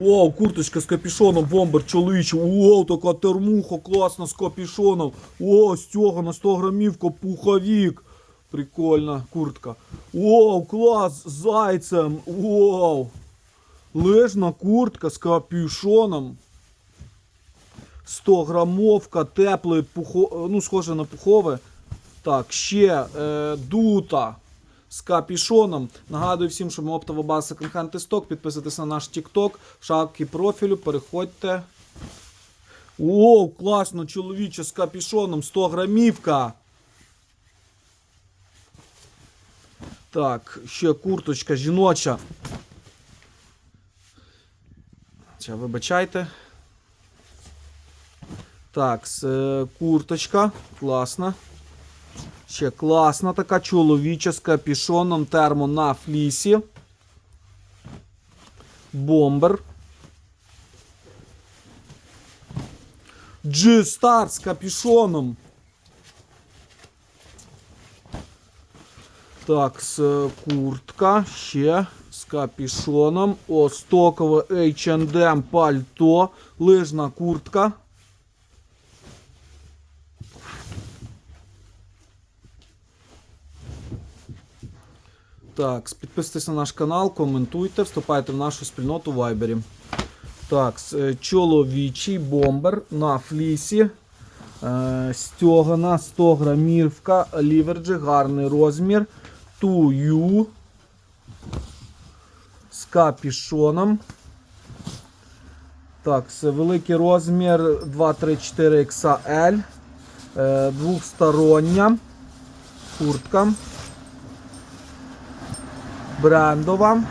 Вау, курточка з капюшоном, бомбер чоловічий. Вау, така термуха, класна з капюшоном. О, стягана 100 грамівка, пуховік. Прикольна куртка. Вау, клас, з зайцем. Вау. Лежна куртка з капюшоном. 100 грамовка, теплий, пухо... ну, схоже на пухове. Так, ще е, дута з капішоном. Нагадую всім, що ми оптова база Second Stock. Підписуйтесь на наш TikTok, шапки профілю, переходьте. О, класно, чоловіче з капішоном, 100 грамівка. Так, ще курточка жіноча. Це, вибачайте. Так, е, курточка. Класна. Ще класна така чоловіча з капішоном термо на флісі. Бомбер. G-Star з капішоном. Так, е, куртка ще з капішоном. О, стокове H&M пальто. Лижна куртка. Так, підписуйтесь на наш канал, коментуйте, вступайте в нашу спільноту в Вайбері. Так, е, чоловічий бомбер на флісі. Е, стьогана 100 грамівка, ліверджі, гарний розмір. Тую. З капішоном. Так, великий розмір 234 XL. Е, двохстороння куртка брендова.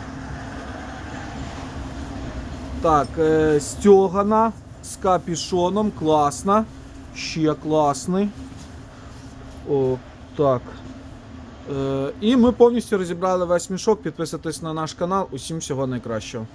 Так, е, стьогана з капішоном, класна. Ще класний. О, так. Е, і ми повністю розібрали весь мішок. Підписуйтесь на наш канал. Усім всього найкращого.